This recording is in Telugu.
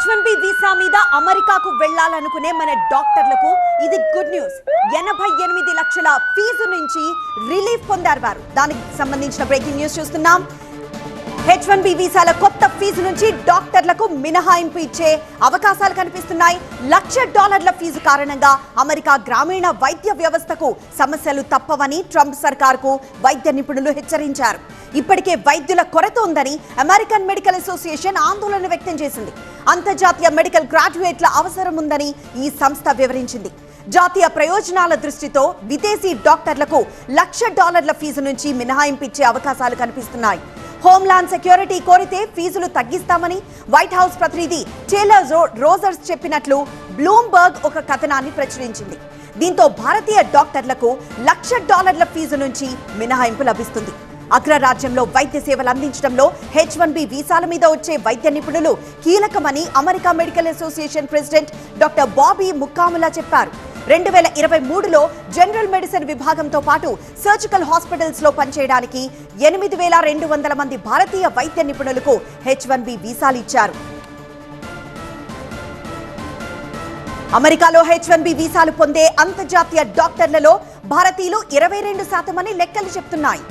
హెచ్ వన్ బి వీసా మీద అమెరికాకు వెళ్ళాలనుకునే మన డాక్టర్లకు ఇది గుడ్ న్యూస్ ఎనభై ఎనిమిది లక్షల ఫీజు నుంచి రిలీఫ్ పొందారు వారు. దానికి సంబంధించిన బ్రేకింగ్ న్యూస్ చూస్తున్నాం. హెచ్ వన్ బి వీసాల కొత్త ఫీజు నుంచి డాక్టర్లకు మినహాయింపు ఇచ్చే అవకాశాలు కనిపిస్తున్నాయి. లక్ష డాలర్ల ఫీజు కారణంగా అమెరికా గ్రామీణ వైద్య వ్యవస్థకు సమస్యలు తప్పవని ట్రంప్ సర్కార్కు వైద్య నిపుణులు హెచ్చరించారు. ఇప్పటికే వైద్యుల కొరత ఉందని అమెరికన్ మెడికల్ అసోసియేషన్ ఆందోళన వ్యక్తం చేసింది. అంతర్జాతీయ మెడికల్ గ్రాడ్యుయేట్ల అవసరం ఉందని ఈ సంస్థ వివరించింది. జాతీయ ప్రయోజనాల దృష్టితో విదేశీ డాక్టర్లకు లక్ష డాలర్ల ఫీజు నుంచి మినహాయింపు ఇచ్చే అవకాశాలు కనిపిస్తున్నాయి. హోమ్లాండ్ సెక్యూరిటీ కోరితే ఫీజులు తగ్గిస్తామని వైట్ హౌస్ ప్రతినిధి టేలర్ రోజర్స్ చెప్పినట్లు బ్లూంబర్గ్ ఒక కథనాన్ని ప్రచురించింది. దీంతో భారతీయ డాక్టర్లకు లక్ష డాలర్ల ఫీజు నుంచి మినహాయింపు లభిస్తుంది. అగ్రరాజ్యంలో వైద్య సేవలు అందించడంలో హెచ్ వన్ బి వీసాల మీద వచ్చే వైద్య నిపుణులు కీలకమని America medical association president doctor Bobby Mukkamala చెప్పారు. రెండు వేల ఇరవై మూడులో జనరల్ మెడిసిన్ విభాగంతో పాటు సర్జికల్ హాస్పిటల్స్లో పనిచేయడానికి ఎనిమిది వేల రెండు వందల మంది భారతీయ వైద్య నిపుణులకు హెచ్ వన్ బి వీసాలు ఇచ్చారు. అమెరికాలో హెచ్ వన్ బి వీసాలు పొందే అంతర్జాతీయ డాక్టర్లలో భారతీయులు ఇరవై రెండు శాతం అని లెక్కలు చెప్తున్నాయి.